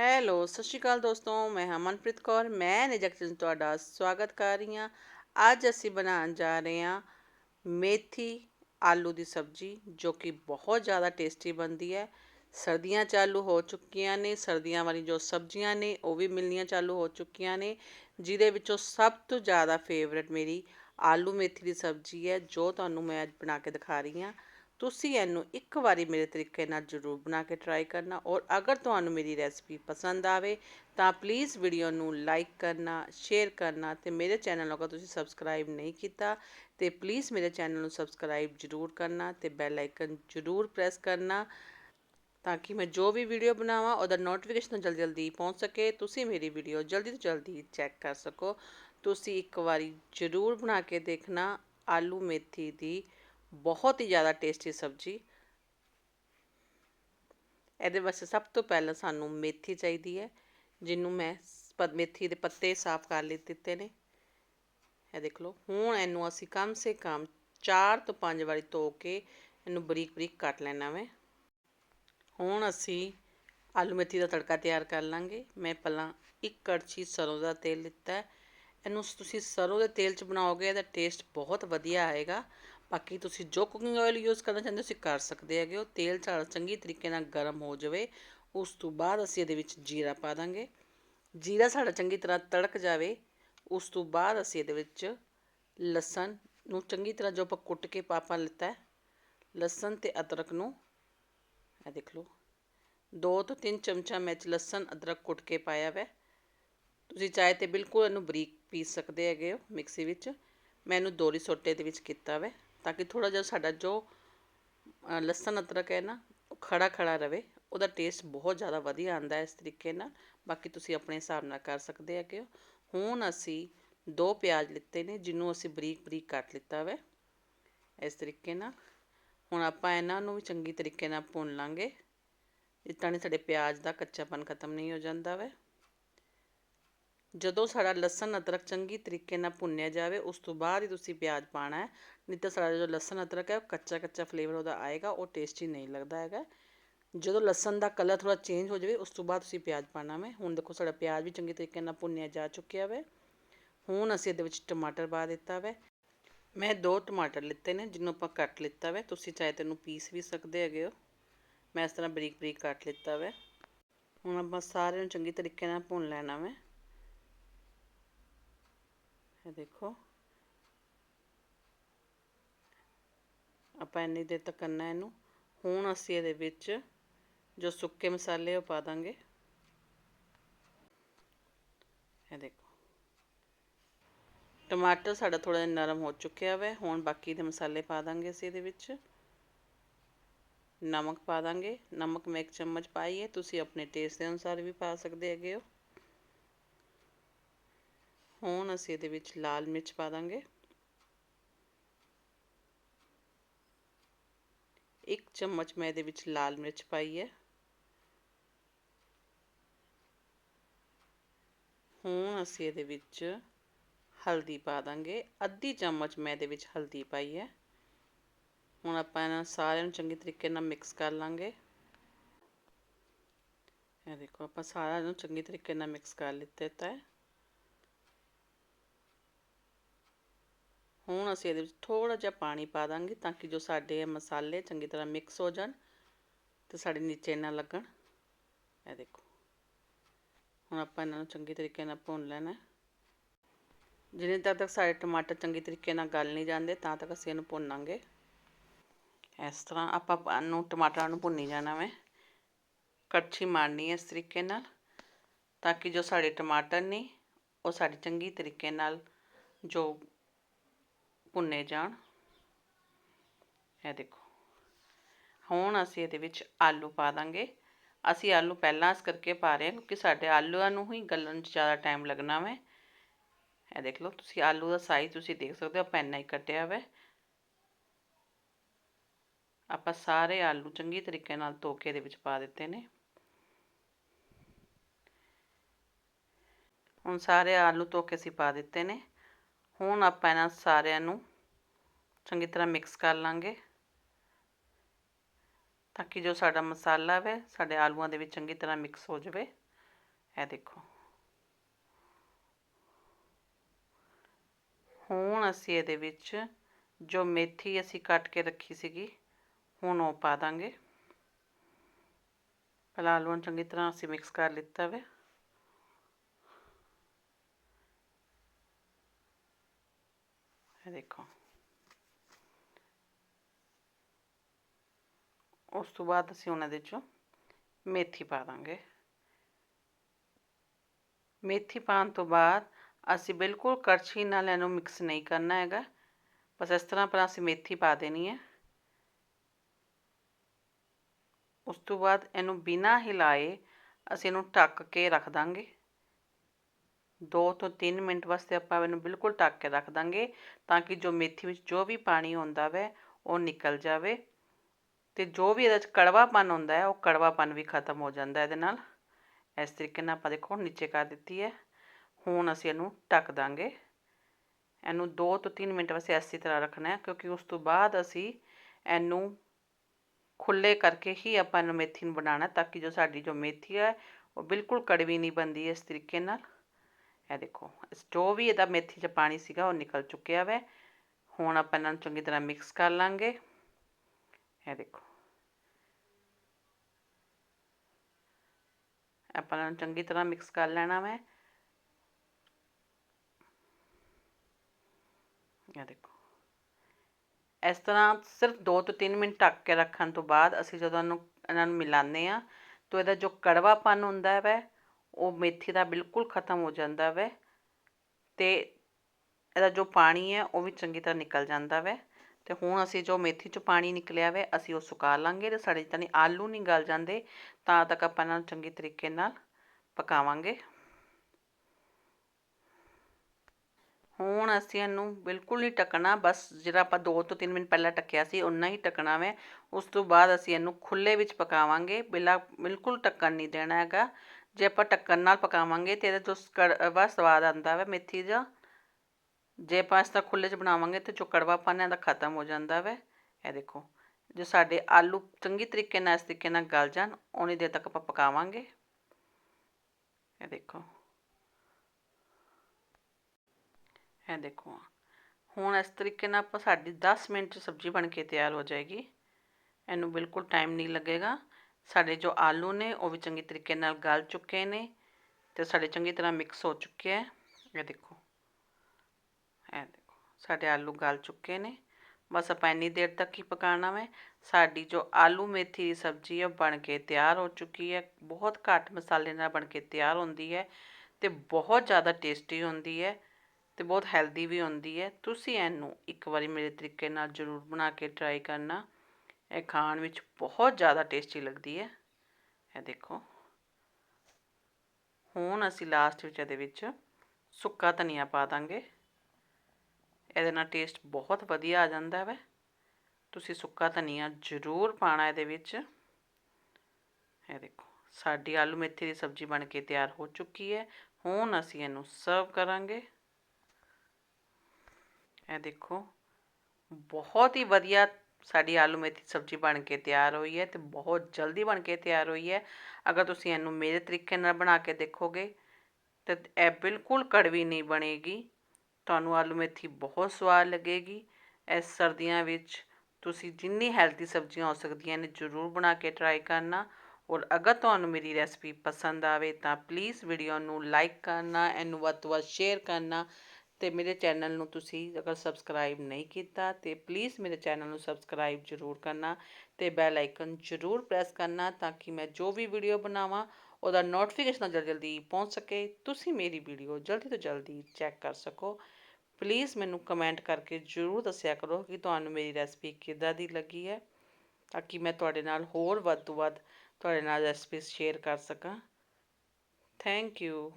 Hello, ਸਤਿ ਸ਼੍ਰੀ ਅਕਾਲ ਦੋਸਤੋ, ਮੈਂ ਹਮਨਪ੍ਰੀਤ ਕੌਰ, ਮੈਂ ਨਿਜਕਤਨ ਤੁਹਾਡਾ ਸਵਾਗਤ ਕਰ ਰਹੀ ਹਾਂ। ਅੱਜ ਅਸੀਂ ਬਣਾਉਣ ਜਾ ਰਹੇ ਹਾਂ ਮੇਥੀ ਆਲੂ ਦੀ ਸਬਜ਼ੀ, ਜੋ ਕਿ ਬਹੁਤ ਜ਼ਿਆਦਾ ਟੇਸਟੀ ਬਣਦੀ ਹੈ। ਸਰਦੀਆਂ ਚਾਲੂ ਹੋ ਚੁੱਕੀਆਂ ਨੇ, ਸਰਦੀਆਂ ਵਾਲੀ ਜੋ ਸਬਜ਼ੀਆਂ ਨੇ, ਉਹ ਵੀ ਮਿਲਣੀਆਂ ਚਾਲੂ ਹੋ ਚੁੱਕੀਆਂ ਨੇ, ਜਿਹਦੇ ਵਿੱਚੋਂ ਸਭ ਤੋਂ ਜ਼ਿਆਦਾ ਫੇਵਰਟ ਮੇਰੀ ਆਲੂ ਮੇਥੀ ਦੀ ਸਬਜ਼ੀ ਹੈ, ਜੋ ਤੁਹਾਨੂੰ ਮੈਂ ਅੱਜ ਬਣਾ ਕੇ ਦਿਖਾ ਰਹੀ ਹਾਂ। ਤੁਸੀਂ ਇਹਨੂੰ ਇੱਕ ਵਾਰੀ ਮੇਰੇ ਤਰੀਕੇ ਨਾਲ ਜ਼ਰੂਰ ਬਣਾ ਕੇ ਟਰਾਈ ਕਰਨਾ ਔਰ ਅਗਰ ਤੁਹਾਨੂੰ ਮੇਰੀ ਰੈਸਪੀ ਪਸੰਦ ਆਵੇ ਤਾਂ ਪਲੀਜ਼ ਵੀਡੀਓ ਨੂੰ ਲਾਈਕ ਕਰਨਾ ਸ਼ੇਅਰ ਕਰਨਾ ਤੇ ਮੇਰੇ ਚੈਨਲ ਨੂੰ ਅਗਰ ਤੁਸੀਂ ਸਬਸਕ੍ਰਾਈਬ ਨਹੀਂ ਕੀਤਾ ਤੇ ਪਲੀਜ਼ ਮੇਰੇ ਚੈਨਲ ਨੂੰ ਸਬਸਕ੍ਰਾਈਬ ਜ਼ਰੂਰ ਕਰਨਾ ਤੇ ਬੈਲ ਆਈਕਨ ਜ਼ਰੂਰ ਪ੍ਰੈਸ ਕਰਨਾ ਤਾਂ ਕਿ ਮੈਂ ਜੋ ਵੀ ਵੀਡੀਓ ਬਣਾਵਾਂ ਉਹਦਾ ਨੋਟੀਫਿਕੇਸ਼ਨ ਜਲਦੀ ਜਲਦੀ ਪਹੁੰਚ ਸਕੇ, ਤੁਸੀਂ ਮੇਰੀ ਵੀਡੀਓ ਜਲਦੀ ਤੋਂ ਜਲਦੀ ਚੈੱਕ ਕਰ ਸਕੋ। ਤੁਸੀਂ ਇੱਕ ਵਾਰੀ ਜ਼ਰੂਰ ਬਣਾ ਕੇ ਦੇਖਣਾ ਆਲੂ ਮੇਥੀ ਦੀ ਬਹੁਤ ਹੀ ਜ਼ਿਆਦਾ ਟੇਸਟੀ ਸਬਜ਼ੀ। ਇਹਦੇ ਵਾਸਤੇ ਸਭ ਤੋਂ ਪਹਿਲਾਂ ਸਾਨੂੰ ਮੇਥੀ ਚਾਹੀਦੀ ਹੈ, ਜਿਹਨੂੰ ਮੈਂ ਮੇਥੀ ਦੇ ਪੱਤੇ ਸਾਫ਼ ਕਰ ਲਿ ਦਿੱਤੇ ਨੇ। ਇਹ ਦੇਖ ਲਓ, ਹੁਣ ਇਹਨੂੰ ਅਸੀਂ ਕਮ ਸੇ ਕਮ 4 ਤੋਂ 5 ਵਾਰੀ ਧੋ ਕੇ ਇਹਨੂੰ ਬਰੀਕ ਬਰੀਕ ਕੱਟ ਲੈਣਾ ਵੇ। ਹੁਣ ਅਸੀਂ ਆਲੂ ਮੇਥੀ ਦਾ ਤੜਕਾ ਤਿਆਰ ਕਰ ਲਾਂਗੇ। ਮੈਂ ਪਹਿਲਾਂ ਇੱਕ ਕੜਛੀ ਸਰੋਂ ਦਾ ਤੇਲ ਲਿੱਤਾ ਇਹਨੂੰ ਤੁਸੀਂ ਸਰੋਂ ਦੇ ਤੇਲ 'ਚ ਬਣਾਓਗੇ, ਇਹਦਾ ਟੇਸਟ ਬਹੁਤ ਵਧੀਆ ਆਏਗਾ। ਬਾਕੀ ਤੁਸੀਂ ਜੋ ਕੁਕਿੰਗ ਆਇਲ ਯੂਜ਼ ਕਰਨਾ ਚਾਹੁੰਦੇ ਹੋ, ਤੁਸੀਂ ਕਰ ਸਕਦੇ ਹੈਗੇ ਹੋ। ਤੇਲ ਸਾਡਾ ਚੰਗੀ ਤਰੀਕੇ ਨਾਲ ਗਰਮ ਹੋ ਜਾਵੇ। ਉਸ ਤੋਂ ਬਾਅਦ ਅਸੀਂ ਇਹਦੇ ਵਿੱਚ ਜੀਰਾ ਪਾ ਦਾਂਗੇ। ਜੀਰਾ ਸਾਡਾ ਚੰਗੀ ਤਰ੍ਹਾਂ ਤੜਕ ਜਾਵੇ। ਉਸ ਤੋਂ ਬਾਅਦ ਅਸੀਂ ਇਹਦੇ ਵਿੱਚ ਲਸਣ ਨੂੰ ਚੰਗੀ ਤਰ੍ਹਾਂ ਜੋ ਆਪਾਂ ਕੁੱਟ ਕੇ ਪਾਪਾ ਲਿੱਤਾ ਲਸਣ ਤੇ ਅਦਰਕ ਨੂੰ, ਇਹ ਦੇਖ ਲਓ, ਦੋ ਤੋਂ ਤਿੰਨ ਚਮਚਾ ਮੈਂ ਚ ਲਸਣ, ਅਦਰਕ ਕੁੱਟ ਕੇ ਪਾਇਆ ਵੈ ਤੁਸੀਂ ਚਾਹੇ ਤੇ ਬਿਲਕੁਲ ਇਹਨੂੰ ਬਰੀਕ ਪੀਸ ਸਕਦੇ ਹੈਗੇ ਹੋ ਮਿਕਸੀ ਵਿੱਚ। ਮੈਂ ਇਹਨੂੰ ਦੋਰੀ ਸੋਟੇ ਦੇ ਵਿੱਚ ਕੀਤਾ ਵੈ ਤਾਂ ਕਿ ਥੋੜ੍ਹਾ ਜਿਹਾ ਸਾਡਾ ਜੋ ਲਸਣ ਅਦਰਕ ਹੈ ਨਾ, ਉਹ ਖੜਾ ਖੜਾ ਰਵੇ, ਉਹਦਾ ਟੇਸਟ ਬਹੁਤ ਜ਼ਿਆਦਾ ਵਧੀਆ ਆਉਂਦਾ ਇਸ ਤਰੀਕੇ ਨਾਲ। ਬਾਕੀ ਤੁਸੀਂ ਆਪਣੇ ਹਿਸਾਬ ਨਾਲ ਕਰ ਸਕਦੇ ਹੈਗੇ ਹੋ। ਹੁਣ ਅਸੀਂ ਦੋ ਪਿਆਜ਼ ਲਿੱਤੇ ਨੇ, ਜਿਹਨੂੰ ਅਸੀਂ ਬਰੀਕ ਬਰੀਕ ਕੱਟ ਲਿੱਤਾ ਵੈ, ਇਸ ਤਰੀਕੇ ਨਾਲ। ਹੁਣ ਆਪਾਂ ਇਹਨਾਂ ਨੂੰ ਵੀ ਚੰਗੀ ਤਰੀਕੇ ਨਾਲ ਭੁੰਨ ਲਾਂਗੇ। ਜਿੱਤਾਂ ਨਹੀਂ ਸਾਡੇ ਪਿਆਜ਼ ਦਾ ਕੱਚਾਪਨ ਖਤਮ ਨਹੀਂ ਹੋ ਜਾਂਦਾ ਵੈ। ਜਦੋਂ ਸਾਡਾ ਲਸਣ ਅਦਰਕ ਚੰਗੀ ਤਰੀਕੇ ਨਾਲ ਭੁੰਨਿਆ ਜਾਵੇ, ਉਸ ਤੋਂ ਬਾਅਦ ਹੀ ਤੁਸੀਂ ਪਿਆਜ਼ ਪਾਣਾ ਹੈ। ਨਹੀਂ ਤਾਂ ਸਾਡਾ ਜੋ ਲਸਣ ਅਦਰਕ ਹੈ, ਉਹ ਕੱਚਾ ਕੱਚਾ ਫਲੇਵਰ ਉਹਦਾ ਆਏਗਾ, ਉਹ ਟੇਸਟੀ ਨਹੀਂ ਲੱਗਦਾ ਹੈਗਾ। ਜਦੋਂ ਲਸਣ ਦਾ ਕਲਰ ਥੋੜਾ ਚੇਂਜ ਹੋ ਜਾਵੇ, ਉਸ ਤੋਂ ਬਾਅਦ ਤੁਸੀਂ ਪਿਆਜ਼ ਪਾਣਾ ਵੇ। ਹੁਣ ਦੇਖੋ, ਸਾਡਾ ਪਿਆਜ਼ ਵੀ ਚੰਗੀ ਤਰੀਕੇ ਨਾਲ ਭੁੰਨਿਆ ਜਾ ਚੁੱਕਿਆ ਵੇ। ਹੁਣ ਅਸੀਂ ਇਹਦੇ ਵਿੱਚ ਟਮਾਟਰ ਪਾ ਦਿੱਤਾ ਵੇ। ਮੈਂ ਦੋ ਟਮਾਟਰ ਲਿੱਤੇ ਨੇ, ਜਿਹਨੂੰ ਆਪਾਂ ਕੱਟ ਲਿੱਤਾ ਵੇ। ਤੁਸੀਂ ਚਾਹੇ ਤੈਨੂੰ ਪੀਸ ਵੀ ਸਕਦੇ ਹੈਗੇ ਹੋ। ਮੈਂ ਇਸ ਤਰ੍ਹਾਂ ਬਰੀਕ ਬਰੀਕ ਕੱਟ ਲਿੱਤਾ ਵੇ। ਹੁਣ ਆਪਾਂ ਸਾਰਿਆਂ ਨੂੰ ਚੰਗੀ ਤਰੀਕੇ ਨਾਲ ਭੁੰਨ ਲੈਣਾ ਵੇ। ਇਹ ਦੇਖੋ। ਆਪਾਂ ਇੰਨੀ ਦੇਰ ਤੱਕ ਕਰਨਾ ਇਹਨੂੰ। ਹੁਣ ਅਸੀਂ ਇਹਦੇ ਵਿੱਚ ਜੋ ਸੁੱਕੇ ਮਸਾਲੇ ਉਹ ਪਾ ਦਾਂਗੇ। ਇਹ ਦੇਖੋ। ਟਮਾਟਰ ਸਾਡਾ ਥੋੜਾ ਜਿਹਾ ਨਰਮ ਹੋ ਚੁੱਕਿਆ ਵੈ। ਹੁਣ ਬਾਕੀ ਦੇ ਮਸਾਲੇ ਪਾ ਦਾਂਗੇ ਅਸੀਂ ਇਹਦੇ ਵਿੱਚ। ਨਮਕ ਪਾ ਦਾਂਗੇ। ਨਮਕ ਮੈਂ ਇੱਕ ਚਮਚ ਪਾਈ ਤੁਸੀਂ ਆਪਣੇ ਟੇਸਟ ਦੇ ਅਨੁਸਾਰ ਵੀ ਪਾ ਸਕਦੇ ਹੈਗੇ ਹੋ। ਹੁਣ ਅਸੀਂ ਇਹਦੇ ਵਿੱਚ ਲਾਲ ਮਿਰਚ ਪਾ ਦਾਂਗੇ। ਇੱਕ ਚਮਚ ਮੈਂ ਇਹਦੇ ਵਿੱਚ ਲਾਲ ਮਿਰਚ ਪਾਈ ਹੈ। ਹੁਣ ਅਸੀਂ ਇਹਦੇ ਵਿੱਚ ਹਲਦੀ ਪਾ ਦਾਂਗੇ। ਅੱਧੀ ਚਮਚ ਮੈਂ ਇਹਦੇ ਵਿੱਚ ਹਲਦੀ ਪਾਈ ਹੈ। ਹੁਣ ਆਪਾਂ ਇਹਨਾਂ ਸਾਰਿਆਂ ਨੂੰ ਚੰਗੇ ਤਰੀਕੇ ਨਾਲ ਮਿਕਸ ਕਰ ਲਾਂਗੇ। ਇਹ ਦੇਖੋ, ਆਪਾਂ ਸਾਰਾ ਨੂੰ ਚੰਗੇ ਤਰੀਕੇ ਨਾਲ ਮਿਕਸ ਕਰ ਲਿੱਤੇ ਤਾਂ ਹੁਣ ਅਸੀਂ ਇਹਦੇ ਵਿੱਚ ਥੋੜਾ ਜਿਹਾ ਪਾਣੀ ਪਾ ਦਾਂਗੇ ਤਾਂ ਕਿ ਜੋ ਸਾਡੇ ਮਸਾਲੇ ਚੰਗੀ ਤਰ੍ਹਾਂ ਮਿਕਸ ਹੋ ਜਾਣ ਤੇ ਸਾਡੇ ਨੀਚੇ ਨਾ ਲੱਗਣ। ਇਹ ਦੇਖੋ। ਹੁਣ ਆਪਾਂ ਇਹਨਾਂ ਨੂੰ ਚੰਗੀ ਤਰੀਕੇ ਨਾਲ ਭੁੰਨ ਲੈਣਾ। ਜਿੰਨੇ ਤੱਕ ਸਾਡੇ ਟਮਾਟਰ ਚੰਗੀ ਤਰੀਕੇ ਨਾਲ ਗਲ ਨਹੀਂ ਜਾਂਦੇ, ਤਾਂ ਤੱਕ ਅਸੀਂ ਇਹਨੂੰ ਭੁੰਨਾਂਗੇ। ਇਸ ਤਰ੍ਹਾਂ ਆਪਾਂ ਨੂੰ ਟਮਾਟਰਾਂ ਨੂੰ ਭੁੰਨੀ ਜਾਣਾ ਵੇ। ਕੜਛੀ ਮਾਰਨੀ ਹੈ ਇਸ ਤਰੀਕੇ ਨਾਲ ਤਾਂ ਕਿ ਜੋ ਸਾਡੇ ਟਮਾਟਰ ਨੇ, ਉਹ ਸਾਡੀ ਚੰਗੀ ਤਰੀਕੇ ਨਾਲ ਜੋ ਭੁੰਨੇ ਜਾਣ। ਇਹ ਦੇਖੋ। ਹੁਣ ਅਸੀਂ ਇਹਦੇ ਵਿੱਚ ਆਲੂ ਪਾ ਦਾਂਗੇ। ਅਸੀਂ ਆਲੂ ਪਹਿਲਾਂ ਇਸ ਕਰਕੇ ਪਾ ਰਹੇ ਹਾਂ ਕਿਉਂਕਿ ਸਾਡੇ ਆਲੂਆਂ ਨੂੰ ਹੀ ਗਲਣ 'ਚ ਜ਼ਿਆਦਾ ਟਾਈਮ ਲੱਗਣਾ ਵੇ। ਇਹ ਦੇਖ ਲਓ, ਤੁਸੀਂ ਆਲੂ ਦਾ ਸਾਈਜ਼ ਤੁਸੀਂ ਦੇਖ ਸਕਦੇ ਹੋ ਪੈਨਾ ਹੀ ਕੱਟਿਆ ਹੋਇਆ ਆਪਾਂ ਸਾਰੇ ਆਲੂ ਚੰਗੀ ਤਰੀਕੇ ਨਾਲ ਧੋ ਕੇ ਦੇ ਵਿੱਚ ਪਾ ਦਿੱਤੇ ਨੇ। ਹੁਣ ਸਾਰੇ ਆਲੂ ਧੋ ਕੇ ਅਸੀਂ ਪਾ ਦਿੱਤੇ ਨੇ। ਹੁਣ ਆਪਾਂ ਇਹਨਾਂ ਸਾਰਿਆਂ ਨੂੰ ਚੰਗੀ ਤਰ੍ਹਾਂ ਮਿਕਸ ਕਰ ਲਾਂਗੇ ਤਾਂ ਕਿ ਜੋ ਸਾਡਾ ਮਸਾਲਾ ਹੈ ਸਾਡੇ ਆਲੂਆਂ ਦੇ ਵਿੱਚ ਚੰਗੀ ਤਰ੍ਹਾਂ ਮਿਕਸ ਹੋ ਜਾਵੇ। ਇਹ ਦੇਖੋ। ਹੁਣ ਅਸੀਂ ਇਹਦੇ ਵਿੱਚ ਜੋ ਮੇਥੀ ਅਸੀਂ ਕੱਟ ਕੇ ਰੱਖੀ ਸੀਗੀ, ਹੁਣ ਉਹ ਪਾ ਦਾਂਗੇ। ਪਹਿਲਾਂ ਆਲੂਆਂ ਨੂੰ ਚੰਗੀ ਤਰ੍ਹਾਂ ਅਸੀਂ ਮਿਕਸ ਕਰ ਲਿੱਤਾ ਵੇ। ਇਹ ਦੇਖੋ। ਉਸ ਤੋਂ ਬਾਅਦ ਅਸੀਂ ਉਹਨਾਂ ਦੇ ਚੋਂ ਮੇਥੀ ਪਾ ਦਾਂਗੇ। ਮੇਥੀ ਪਾਉਣ ਤੋਂ ਬਾਅਦ ਅਸੀਂ ਬਿਲਕੁਲ ਕੜਛੀ ਨਾਲ ਇਹਨੂੰ ਮਿਕਸ ਨਹੀਂ ਕਰਨਾ ਹੈਗਾ। ਬਸ ਇਸ ਤਰ੍ਹਾਂ ਪਰ ਅਸੀਂ ਮੇਥੀ ਪਾ ਦੇਣੀ ਹੈ। ਉਸ ਤੋਂ ਬਾਅਦ ਇਹਨੂੰ ਬਿਨਾਂ ਹਿਲਾਏ ਅਸੀਂ ਇਹਨੂੰ ਢੱਕ ਕੇ ਰੱਖ ਦਾਂਗੇ। 2 ਤੋਂ 3 ਮਿੰਟ ਵਾਸਤੇ ਆਪਾਂ ਇਹਨੂੰ ਬਿਲਕੁਲ ਢੱਕ ਕੇ ਰੱਖ ਦਾਂਗੇ ਤਾਂ ਕਿ ਜੋ ਮੇਥੀ ਵਿੱਚ ਜੋ ਵੀ ਪਾਣੀ ਹੁੰਦਾ ਵੈ, ਉਹ ਨਿਕਲ ਜਾਵੇ। ਤੇ ਜੋ ਵੀ ਇਹਦੇ ਚ ਕੜਵਾਪਨ ਹੁੰਦਾ ਹੈ, ਉਹ ਕੜਵਾਪਨ ਵੀ ਖਤਮ ਹੋ ਜਾਂਦਾ ਇਹਦੇ ਨਾਲ। ਇਸ ਤਰੀਕੇ ਨਾਲ ਆਪਾਂ ਦੇਖੋ ਨੀਚੇ ਕਰ ਦਿੱਤੀ ਹੈ। ਹੁਣ ਅਸੀਂ ਇਹਨੂੰ ਢੱਕ ਦਾਂਗੇ। ਇਹਨੂੰ 2 ਤੋਂ 3 ਮਿੰਟ ਵਾਸਤੇ ਇਸੇ ਤਰ੍ਹਾਂ ਰੱਖਣਾ ਹੈ, ਕਿਉਂਕਿ ਉਸ ਤੋਂ ਬਾਅਦ ਅਸੀਂ ਇਹਨੂੰ ਖੁੱਲੇ ਕਰਕੇ ਹੀ ਆਪਾਂ ਇਹਨੂੰ ਮੇਥੀ ਨੂੰ ਬਣਾਉਣਾ ਤਾਂ ਕਿ ਜੋ ਸਾਡੀ ਜੋ ਮੇਥੀ ਹੈ, ਉਹ ਬਿਲਕੁਲ ਕੜਵੀ ਨਹੀਂ ਬਣਦੀ ਇਸ ਤਰੀਕੇ ਨਾਲ। ਇਹ ਦੇਖੋ, ਜੋ ਵੀ ਇਹਦਾ ਮੇਥੀ 'ਚ ਪਾਣੀ ਸੀਗਾ ਉਹ ਨਿਕਲ ਚੁੱਕਿਆ ਵੈ। ਹੁਣ ਆਪਾਂ ਇਹਨਾਂ ਨੂੰ ਚੰਗੀ ਤਰ੍ਹਾਂ ਮਿਕਸ ਕਰ ਲਾਂਗੇ। ਇਹ ਦੇਖੋ। ਆਪਾਂ ਇਹਨਾਂ ਨੂੰ ਚੰਗੀ ਤਰ੍ਹਾਂ ਮਿਕਸ ਕਰ ਲੈਣਾ ਵੈ। ਇਹ ਦੇਖੋ। ਇਸ ਤਰ੍ਹਾਂ ਸਿਰਫ 2 ਤੋਂ 3 ਮਿੰਟ ਢੱਕ ਕੇ ਰੱਖਣ ਤੋਂ ਬਾਅਦ ਅਸੀਂ ਜਦੋਂ ਇਹਨੂੰ, ਇਹਨਾਂ ਨੂੰ ਮਿਲਾਉਂਦੇ ਆ ਤਾਂ ਇਹਦਾ ਜੋ ਕੜਵਾਪਨ ਹੁੰਦਾ ਵੈ ਉਹ ਮੇਥੀ ਦਾ ਬਿਲਕੁਲ ਖਤਮ ਹੋ ਜਾਂਦਾ ਵੈ ਤੇ ਇਹਦਾ ਜੋ ਪਾਣੀ ਹੈ ਉਹ ਵੀ ਚੰਗੀ ਤਰ੍ਹਾਂ ਨਿਕਲ ਜਾਂਦਾ ਵੈ ਤੇ ਹੁਣ ਅਸੀਂ ਜੋ ਮੇਥੀ ਚੋਂ ਪਾਣੀ ਨਿਕਲਿਆ ਵੈ, ਅਸੀਂ ਉਹ ਸੁਕਾ ਲਾਂਗੇ ਤੇ ਸਾਡੇ ਤਾਂ ਆਲੂ ਨਹੀਂ ਗਲ ਜਾਂਦੇ, ਤਾਂ ਤੱਕ ਆਪਾਂ ਇਹਨਾਂ ਨੂੰ ਚੰਗੀ ਤਰੀਕੇ ਨਾਲ ਪਕਾਵਾਂਗੇ। ਹੁਣ ਅਸੀਂ ਇਹਨੂੰ ਬਿਲਕੁਲ ਨਹੀਂ ਟਕਣਾ, ਬਸ ਜਿਹੜਾ ਆਪਾਂ 2 ਤੋਂ 3 ਮਿੰਟ ਪਹਿਲਾਂ ਟੱਕਿਆ ਸੀ ਉਨਾ ਹੀ ਟਕਣਾ ਵੇ। ਉਸ ਤੋਂ ਬਾਅਦ ਅਸੀਂ ਇਹਨੂੰ ਖੁੱਲੇ ਵਿੱਚ ਪਕਾਵਾਂਗੇ, ਬਿਲਾ ਬਿਲਕੁਲ ਟੱਕਣ ਨਹੀਂ ਦੇਣਾ ਹੈਗਾ। ਜੇ ਆਪਾਂ ਟੱਕਣ ਨਾਲ ਪਕਾਵਾਂਗੇ ਤੇ ਇਹਦਾ ਜੋ ਕੜਵਾ ਸਵਾਦ ਆਉਂਦਾ ਵੇ ਮੇਥੀ ਦਾ, ਜੇ ਆਪਾਂ ਇਸ ਤਰ੍ਹਾਂ ਖੁੱਲੇ 'ਚ ਬਣਾਵਾਂਗੇ ਤੇ ਜੋ ਕੜਵਾਪਨ ਇਹਦਾ ਖਤਮ ਹੋ ਜਾਂਦਾ ਵੇ। ਇਹ ਦੇਖੋ, ਜੋ ਸਾਡੇ ਆਲੂ ਚੰਗੀ ਤਰੀਕੇ ਨਾਲ ਇਸ ਤਰੀਕੇ ਨਾਲ ਗਲ ਜਾਣ ਉਨੀ ਦੇਰ ਤੱਕ ਆਪਾਂ ਪਕਾਵਾਂਗੇ। ਇਹ ਦੇਖੋ। ਇਹ ਦੇਖੋ ਹੁਣ ਇਸ ਤਰੀਕੇ ਨਾਲ ਆਪਾਂ ਸਾਡੀ 10 ਮਿੰਟ 'ਚ ਸਬਜ਼ੀ ਬਣ ਕੇ ਤਿਆਰ ਹੋ ਜਾਏਗੀ। ਇਹਨੂੰ ਬਿਲਕੁਲ ਟਾਈਮ ਨਹੀਂ ਲੱਗੇਗਾ। ਸਾਡੇ ਜੋ ਆਲੂ ਨੇ, ਉਹ ਵੀ ਚੰਗੀ ਤਰੀਕੇ ਨਾਲ ਗਲ ਚੁੱਕੇ ਨੇ ਤੇ ਸਾਡੇ ਚੰਗੀ ਤਰ੍ਹਾਂ ਮਿਕਸ ਹੋ ਚੁੱਕੇ ਹੈ ਇਹ ਦੇਖੋ ਇਹ ਦੇਖੋ, ਸਾਡੇ ਆਲੂ ਗਲ ਚੁੱਕੇ ਨੇ। ਬਸ ਆਪਾਂ ਇੰਨੀ ਦੇਰ ਤੱਕ ਹੀ ਪਕਾਉਣਾ ਹੈ ਸਾਡੀ ਜੋ ਆਲੂ ਮੇਥੀ ਦੀ ਸਬਜ਼ੀ ਹੈ ਬਣ ਕੇ ਤਿਆਰ ਹੋ ਚੁੱਕੀ ਹੈ ਬਹੁਤ ਘੱਟ ਮਸਾਲੇ ਨਾਲ ਬਣ ਕੇ ਤਿਆਰ ਹੁੰਦੀ ਹੈ ਤੇ ਬਹੁਤ ਜ਼ਿਆਦਾ ਟੇਸਟੀ ਹੁੰਦੀ ਹੈ ਤੇ ਬਹੁਤ ਹੈਲਦੀ ਵੀ ਹੁੰਦੀ ਹੈ। ਤੁਸੀਂ ਇਹਨੂੰ ਇੱਕ ਵਾਰੀ ਮੇਰੇ ਤਰੀਕੇ ਨਾਲ ਜ਼ਰੂਰ ਬਣਾ ਕੇ ਟਰਾਈ ਕਰਨਾ। ਇਹ ਖਾਣ ਵਿੱਚ ਬਹੁਤ ਜ਼ਿਆਦਾ ਟੇਸਟੀ ਲੱਗਦੀ ਹੈ। ਇਹ ਦੇਖੋ। ਹੁਣ ਅਸੀਂ ਲਾਸਟ ਵਿੱਚ ਇਹਦੇ ਵਿੱਚ ਸੁੱਕਾ ਧਨੀਆ ਪਾ ਦਾਂਗੇ। ਇਹਦੇ ਨਾਲ ਟੇਸਟ ਬਹੁਤ ਵਧੀਆ ਆ ਜਾਂਦਾ ਹੈ ਤੁਸੀਂ ਸੁੱਕਾ ਧਨੀਆ ਜ਼ਰੂਰ ਪਾਣਾ ਇਹਦੇ ਵਿੱਚ। ਇਹ ਦੇਖੋ, ਸਾਡੀ ਆਲੂ ਮੇਥੀ ਦੀ ਸਬਜ਼ੀ ਬਣ ਕੇ ਤਿਆਰ ਹੋ ਚੁੱਕੀ ਹੈ। ਹੁਣ ਅਸੀਂ ਇਹਨੂੰ ਸਰਵ ਕਰਾਂਗੇ। ਇਹ ਦੇਖੋ, ਬਹੁਤ ਹੀ ਵਧੀਆ ਸਾਡੀ ਆਲੂ ਮੇਥੀ ਸਬਜ਼ੀ ਬਣ ਕੇ ਤਿਆਰ ਹੋਈ ਹੈ ਤੇ ਬਹੁਤ ਜਲਦੀ ਬਣ ਕੇ ਤਿਆਰ ਹੋਈ ਹੈ। ਅਗਰ ਤੁਸੀਂ ਇਹਨੂੰ ਮੇਰੇ ਤਰੀਕੇ ਨਾਲ ਬਣਾ ਕੇ ਦੇਖੋਗੇ ਤੇ ਇਹ ਬਿਲਕੁਲ ਕੜਵੀ ਨਹੀਂ ਬਣੇਗੀ। ਤੁਹਾਨੂੰ ਆਲੂ ਮੇਥੀ ਬਹੁਤ ਸਵਾਦ ਲੱਗੇਗੀ। ਇਸ ਸਰਦੀਆਂ ਵਿੱਚ ਤੁਸੀਂ ਜਿੰਨੀ ਹੈਲਦੀ ਸਬਜ਼ੀਆਂ ਹੋ ਸਕਦੀਆਂ ਨੇ ਜ਼ਰੂਰ ਬਣਾ ਕੇ ਟਰਾਈ ਕਰਨਾ। ਔਰ ਅਗਰ ਤੁਹਾਨੂੰ ਮੇਰੀ ਰੈਸਪੀ ਪਸੰਦ ਆਵੇ ਤਾਂ ਪਲੀਜ਼ ਵੀਡੀਓ ਨੂੰ ਲਾਈਕ ਕਰਨਾ, ਇਹਨੂੰ ਵੱਧ ਤੋਂ ਵੱਧ ਸ਼ੇਅਰ ਕਰਨਾ। ਤੇ ਮੇਰੇ ਚੈਨਲ ਨੂੰ ਤੁਸੀਂ ਅਗਰ ਸਬਸਕ੍ਰਾਈਬ ਨਹੀਂ ਕੀਤਾ ਤੇ ਪਲੀਜ਼ ਮੇਰੇ ਚੈਨਲ ਨੂੰ ਸਬਸਕ੍ਰਾਈਬ ਜ਼ਰੂਰ ਕਰਨਾ ਤੇ ਬੈਲ ਆਈਕਨ ਜ਼ਰੂਰ ਪ੍ਰੈਸ ਕਰਨਾ ਤਾਂ ਕਿ ਮੈਂ ਜੋ ਵੀ ਵੀਡੀਓ ਬਣਾਵਾਂ ਉਹਦਾ ਨੋਟੀਫਿਕੇਸ਼ਨ ਜਲਦੀ ਜਲਦੀ ਪਹੁੰਚ ਸਕੇ। ਤੁਸੀਂ ਮੇਰੀ ਵੀਡੀਓ ਜਲਦੀ ਤੋਂ ਜਲਦੀ ਚੈੱਕ ਕਰ ਸਕੋ। ਪਲੀਜ਼ ਮੈਨੂੰ ਕਮੈਂਟ ਕਰਕੇ ਜ਼ਰੂਰ ਦੱਸਿਆ ਕਰੋ ਕਿ ਤੁਹਾਨੂੰ ਮੇਰੀ ਰੈਸਪੀ ਕਿੱਦਾਂ ਦੀ ਲੱਗੀ ਹੈ ਤਾਂ ਕਿ ਮੈਂ ਤੁਹਾਡੇ ਨਾਲ ਹੋਰ ਵੱਧ ਤੋਂ ਵੱਧ ਤੁਹਾਡੇ ਨਾਲ ਰੈਸਪੀਸ ਸ਼ੇਅਰ ਕਰ ਸਕਾਂ। Thank you